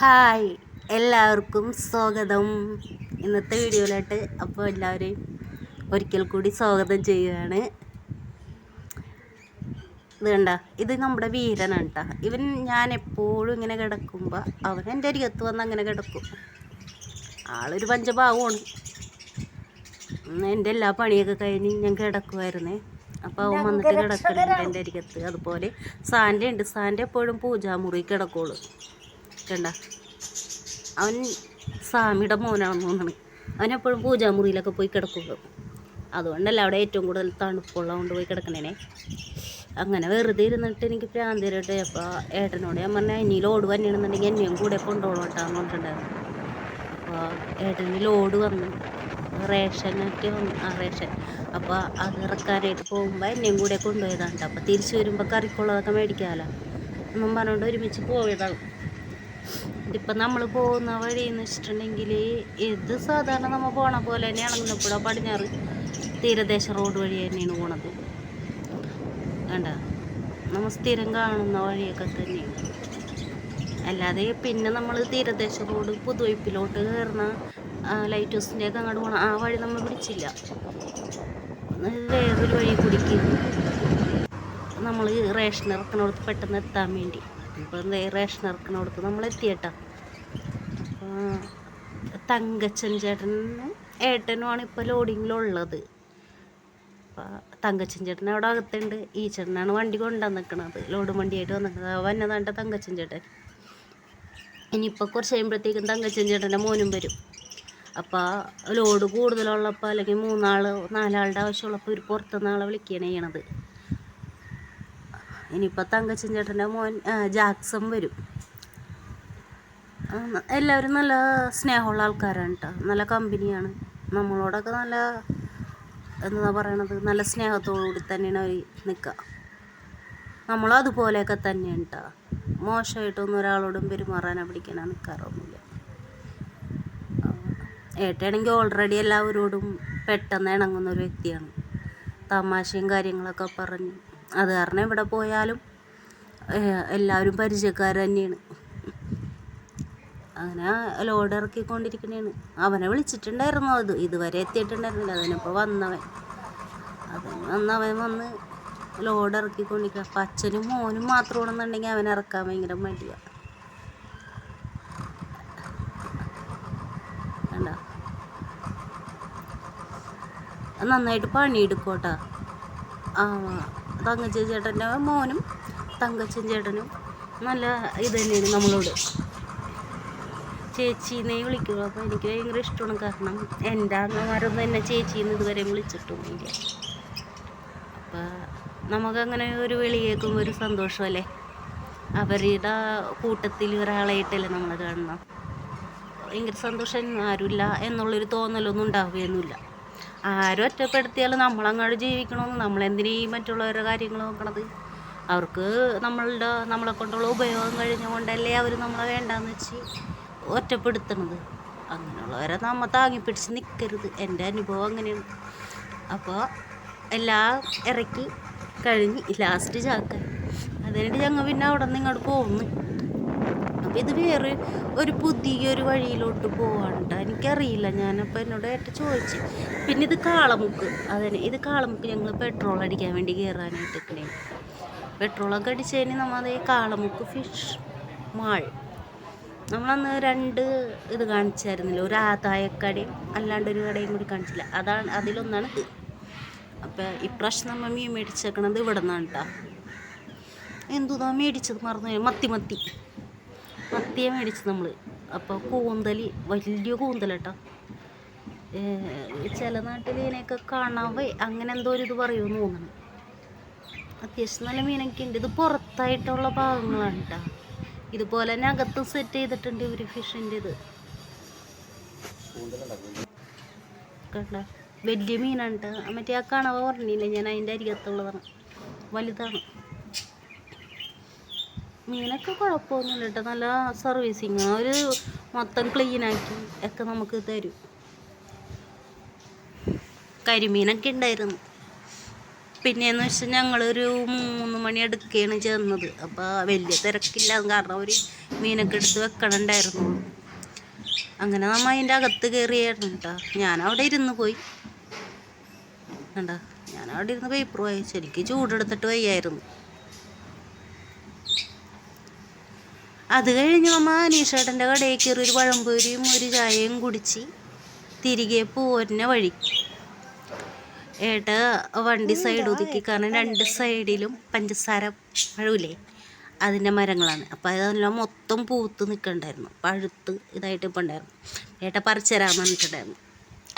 Hi എല്ലാവർക്കും സ്വാഗതം. ഇന്നത്തെ വീഡിയോയിലായിട്ട് അപ്പോൾ എല്ലാവരെയും ഒരിക്കൽ കൂടി സ്വാഗതം ചെയ്യുകയാണ്. ഇത് കണ്ട ഇത് നമ്മുടെ വീരനാണ് കേട്ടോ ഇവൻ ഞാൻ എപ്പോഴും ഇങ്ങനെ കിടക്കുമ്പോൾ അവൻ എന്റെ അരികത്ത് വന്ന് അങ്ങനെ കിടക്കും. ആളൊരു പഞ്ചഭാവമാണ് എന്റെ എല്ലാ പണിയൊക്കെ കഴിഞ്ഞ് ഞാൻ കിടക്കുമായിരുന്നേ അപ്പോൾ അവൻ വന്നിട്ട് കിടക്കുന്നുണ്ട് എന്റെ അരികത്ത്. അതുപോലെ സാന്റെ ഉണ്ട്. സാന്റെ എപ്പോഴും പൂജാമുറി കിടക്കുള്ളൂ. കണ്ട അവൻ സ്വാമിയുടെ മോനാണെന്ന് തോന്നണ് അവനെപ്പോഴും പൂജാമുറിയിലൊക്കെ പോയി കിടക്കുള്ളൂ. അതുകൊണ്ടല്ല അവിടെ ഏറ്റവും കൂടുതൽ തണുപ്പുള്ളതുകൊണ്ട് പോയി കിടക്കണേനെ. അങ്ങനെ വെറുതെ ഇരുന്നിട്ട് എനിക്ക് പ്രാന്തിരട്ടെ അപ്പോൾ ഏട്ടനോട് ഞാൻ പറഞ്ഞാൽ ഇനി ലോഡ് വന്നിടുന്നുണ്ടെങ്കിൽ എന്നെയും കൂടെ കൊണ്ടുപോകണോട്ടാന്ന് പറഞ്ഞിട്ടുണ്ടായിരുന്നു. അപ്പോൾ ഏട്ടന് ലോഡ് വന്നു. റേഷനൊക്കെ വന്നു. ആ റേഷൻ. അപ്പോൾ അത് ഇറക്കാനായിട്ട് പോകുമ്പോൾ എന്നെയും കൂടെ കൊണ്ടുപോയതാണ്. അപ്പോൾ തിരിച്ചു വരുമ്പോൾ കറിക്കുള്ളതൊക്കെ മേടിക്കാമല്ലോ എന്നും പറഞ്ഞുകൊണ്ട് ഒരുമിച്ച് പോയതാണ്. ഇപ്പം നമ്മൾ പോകുന്ന വഴി എന്ന് വെച്ചിട്ടുണ്ടെങ്കിൽ ഇത് സാധാരണ നമ്മൾ പോണ പോലെ തന്നെയാണ് ഇന്നപ്പോഴ പടിഞ്ഞാറ് തീരദേശ റോഡ് വഴി തന്നെയാണ് പോണത്. വേണ്ട നമ്മൾ സ്ഥിരം കാണുന്ന വഴിയൊക്കെ തന്നെയാണ്. അല്ലാതെ പിന്നെ നമ്മൾ തീരദേശ റോഡ് പുതുവയ്പ്പിലോട്ട് കയറുന്ന ലൈറ്റ് ഹൗസിന്റെ ഒക്കെ അങ്ങോട്ട് പോകണം ആ വഴി നമ്മൾ പിടിച്ചില്ല. വേറൊരു വഴി കുടിക്കും. നമ്മൾ റേഷൻ ഇറക്കണോടത്ത് പെട്ടെന്ന് എത്താൻ വേണ്ടി. എന്താ റേഷൻ ഇറക്കണോടത്ത് നമ്മൾ എത്തിയേട്ടാ അപ്പോൾ തങ്കച്ചൻ ചേട്ടനും ഏട്ടനുമാണ് ഇപ്പോൾ ലോഡിങ്ങിലുള്ളത്. അപ്പോൾ തങ്കച്ചൻ ചേട്ടൻ അവിടെ അകത്തുണ്ട്. ഈ ചേട്ടനാണ് വണ്ടി കൊണ്ടുവന്ന് നിൽക്കണത് ലോഡ് വണ്ടിയായിട്ട് വന്നിട്ടുണ്ട് വന്നതാണ്ട തങ്കച്ചൻ ചേട്ടൻ. ഇനിയിപ്പോൾ കുറച്ച് കഴിയുമ്പോഴത്തേക്കും തങ്കച്ചൻ ചേട്ടന്റെ മോനും വരും. അപ്പോൾ ലോഡ് കൂടുതലുള്ളപ്പോൾ അല്ലെങ്കിൽ മൂന്നാൾ നാലാളുടെ ആവശ്യമുള്ളപ്പോൾ ഒരു പുറത്തുനിന്ന് ആളെ വിളിക്കുകയാണ് ചെയ്യണത്. ഇനിയിപ്പോൾ തങ്കച്ചൻ ചേട്ടന്റെ മോൻ ജാക്സൺ വരും. എല്ലാവരും നല്ല സ്നേഹമുള്ള ആൾക്കാരാണ് കേട്ടോ നല്ല കമ്പനിയാണ്. നമ്മളോടൊക്കെ നല്ല എന്താ പറയണത് നല്ല സ്നേഹത്തോടു കൂടി തന്നെയാണ് അവർ നിൽക്കുക നമ്മളും അതുപോലെയൊക്കെ തന്നെയാണ് കേട്ടോ മോശമായിട്ടൊന്നും ഒരാളോടും പെരുമാറാനോ പിടിക്കാനോ നിൽക്കാറൊന്നുമില്ല ഏട്ടയാണെങ്കിൽ ഓൾറെഡി എല്ലാവരോടും പെട്ടെന്ന് ഇണങ്ങുന്ന ഒരു വ്യക്തിയാണ്. തമാശയും കാര്യങ്ങളൊക്കെ പറഞ്ഞ് അത് കാരണം എവിടെ പോയാലും എല്ലാവരും പരിചയക്കാർ തന്നെയാണ് അങ്ങനെ ലോഡ് ഇറക്കിക്കൊണ്ടിരിക്കണേണ്. അവനെ വിളിച്ചിട്ടുണ്ടായിരുന്നു അത്. ഇതുവരെ എത്തിയിട്ടുണ്ടായിരുന്നില്ല. അതിനിപ്പോൾ വന്നവൻ. അത് വന്നവൻ വന്ന് ലോഡ് ഇറക്കിക്കൊണ്ടിരിക്കുക അപ്പം അച്ഛനും മോനും മാത്രമാണെന്നുണ്ടെങ്കിൽ അവൻ ഇറക്കാൻ ഭയങ്കര വേണ്ട നന്നായിട്ട് പണിയെടുക്കോട്ടാ ആ തങ്കച്ചൻ ചേട്ടന്റെ മോനും തങ്കച്ചൻ ചേട്ടനും നല്ല ഇത് തന്നെയാണ് നമ്മളോട്. ചേച്ചീനെ വിളിക്കുള്ളൂ. അപ്പോൾ എനിക്ക് ഭയങ്കര ഇഷ്ടമാണ്. കാരണം എന്റെ അമ്മമാരൊന്നും എന്നെ ചേച്ചീന്ന് ഇതുവരെ വിളിച്ചിട്ടൊന്നുമില്ല അപ്പോൾ നമുക്കങ്ങനെ ഒരു വിളി കേൾക്കുമ്പോൾ ഒരു സന്തോഷമല്ലേ അവരുടെ കൂട്ടത്തിൽ ഒരാളായിട്ടല്ലേ നമ്മൾ കാണണം ഭയങ്കര സന്തോഷം ആരുമില്ല എന്നുള്ളൊരു തോന്നലൊന്നും ഉണ്ടാവുകയൊന്നുമില്ല. ആരും ഒറ്റപ്പെടുത്തിയാലും നമ്മളങ്ങോട്ട് ജീവിക്കണമെന്ന് നമ്മളെന്തിനീ മറ്റുള്ളവരുടെ കാര്യങ്ങൾ നോക്കണത്? അവർക്ക് നമ്മളുടെ നമ്മളെ കൊണ്ടുള്ള ഉപയോഗം കഴിഞ്ഞുകൊണ്ടല്ലേ അവർ നമ്മളെ വേണ്ടാന്ന് വെച്ച് ഒറ്റപ്പെടുത്തണത്. അങ്ങനെയുള്ളവരെ നമ്മ താങ്ങിപ്പിടിച്ച് നിൽക്കരുത് എന്റെ അനുഭവം അങ്ങനെയാണ്. അപ്പോൾ എല്ലാം ഇറക്കി കഴിഞ്ഞ് ലാസ്റ്റ് ചാക്കാൻ അതിനായിട്ട് ഞങ്ങൾ പിന്നെ അവിടെ നിന്ന് ഇങ്ങോട്ട് പോകുന്നു അപ്പം ഇത് വേറെ ഒരു പുതിയൊരു വഴിയിലോട്ട് പോവാണ്ട് എനിക്കറിയില്ല. ഞാനപ്പോൾ എന്നോട് ഏട്ട ചോദിച്ചു. പിന്നെ ഇത് കാളമുക്ക്. അതന്നെ. ഇത് കാളമുക്ക് ഞങ്ങൾ പെട്രോൾ അടിക്കാൻ വേണ്ടി കയറാനായിട്ട് നിൽക്കണേ പെട്രോളൊക്കെ നമ്മൾ അതേ കാളമുക്ക് ഫിഷ് മാൾ നമ്മളന്ന് രണ്ട് ഇത് കാണിച്ചായിരുന്നില്ല? ഒരു ആദായക്കടയും അല്ലാണ്ട് ഒരു കടയും കൂടി കാണിച്ചില്ല. അതാണ് അതിലൊന്നാണ്. ഇത് അപ്പോൾ ഇപ്രാവശ്യം നമ്മൾ മീൻ മേടിച്ചേക്കണത് ഇവിടെ നിന്നാണ് കേട്ടോ എന്തുതാ മേടിച്ചത് മറന്നു മത്തി മത്തി. മത്തിയെ മേടിച്ചു നമ്മൾ അപ്പോൾ കൂന്തൽ വലിയ കൂന്തലട്ടോ. ചില നാട്ടിൽ ഇതിനെയൊക്കെ കാണാവേ അങ്ങനെ എന്തോ ഒരു ഇത് പറയുമെന്ന് തോന്നുന്നു. അത്യാവശ്യം നല്ല മീനൊക്കെ ഉണ്ട്. ഇത് പുറത്തായിട്ടുള്ള ഭാഗങ്ങളാണ് കേട്ടോ ഇതുപോലെ തന്നെ അകത്ത് സെറ്റ് ചെയ്തിട്ടുണ്ട് ഇവർ ഫിഷിന്റെ ഇത്. കണ്ട? വലിയ മീനാണ് കേട്ടോ മറ്റേ ആ കണവ പറഞ്ഞില്ലേ? ഞാൻ അതിന്റെ അരികത്തുള്ളതാണ്. വലുതാണ്. മീനൊക്കെ കുഴപ്പമൊന്നുമില്ല കേട്ടോ. നല്ല സർവീസിങ് ഒരു മൊത്തം ക്ലീനാക്കി ഒക്കെ നമുക്ക് തരും. കരിമീനൊക്കെ ഉണ്ടായിരുന്നു. പിന്നെയെന്ന് വെച്ചാൽ ഞങ്ങളൊരു മൂന്ന് മണി അടുക്കുകയാണ് ചെന്നത് അപ്പോൾ വലിയ തിരക്കില്ല. കാരണം ഒരു മീനൊക്കെ എടുത്ത് വെക്കണുണ്ടായിരുന്നു. അങ്ങനെ നമ്മൾ അതിന്റെ അകത്ത് കയറിയായിരുന്നു കേട്ടോ. ഞാനവിടെ ഇരുന്ന് പോയി. കണ്ടോ? ഞാനവിടെ ഇരുന്ന് പേപ്പർ വായിച്ചു. എനിക്ക് ചൂടെടുത്തിട്ട് വയ്യായിരുന്നു. അത് കഴിഞ്ഞ് നമ്മ അനീഷേട്ടന്റെ കടയിൽ കയറി ഒരു പഴംപൊരിയും ഒരു ചായയും കുടിച്ച് തിരികെ പോരുന്ന വഴി. ഏട്ട വണ്ടി സൈഡ് ഒതുക്കി. കാരണം രണ്ട് സൈഡിലും പഞ്ചസാര പഴമില്ലേ? അതിന്റെ മരങ്ങളാണ്. അപ്പോൾ അതെല്ലാം മൊത്തം പൂത്ത് നിൽക്കണ്ടായിരുന്നു പഴുത്ത് ഇതായിട്ട് ഇപ്പം ഉണ്ടായിരുന്നു ഏട്ട പറിച്ചു തരാമെന്ന് പറഞ്ഞിട്ടുണ്ടായിരുന്നു.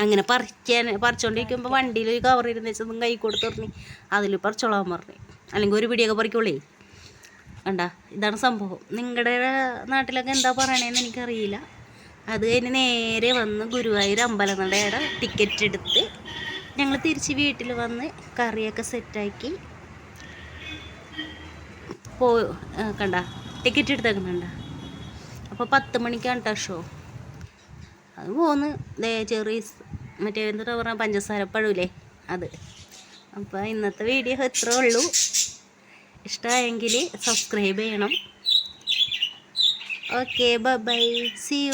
അങ്ങനെ പറിക്കാൻ പറിച്ചുകൊണ്ടിരിക്കുമ്പോൾ വണ്ടിയിൽ ഒരു കവർ ഇരുന്ന് വെച്ചതും കൈ കൊടുത്തു പറഞ്ഞു അതിൽ പറിച്ചോളാൻ പറഞ്ഞു. അല്ലെങ്കിൽ ഒരു പിടിയൊക്കെ പറിക്കോളേ കണ്ട ഇതാണ് സംഭവം. നിങ്ങളുടെ നാട്ടിലൊക്കെ എന്താ പറയണേന്ന് എനിക്കറിയില്ല. അത് കഴിഞ്ഞ് നേരെ വന്ന് ഗുരുവായൂർ അമ്പലനടയുടെ ടിക്കറ്റ് എടുത്ത് ഞങ്ങൾ തിരിച്ച് വീട്ടിൽ വന്ന് കറിയൊക്കെ സെറ്റാക്കി പോ കണ്ട ടിക്കറ്റ് എടുത്തേക്കുന്നുണ്ട. അപ്പോൾ പത്ത് മണിക്കാണ് കേട്ടോ ഷോ അത് പോന്ന്. ദേ ചെറിയ മറ്റേ എന്താ പറയുക പഞ്ചസാരപ്പഴമില്ലേ അത്. അപ്പോൾ ഇന്നത്തെ വീഡിയോ ഇത്രേ ഉള്ളൂ. ഇഷ്ടമായെങ്കിൽ സബ്സ്ക്രൈബ് ചെയ്യണം. Okay bye C U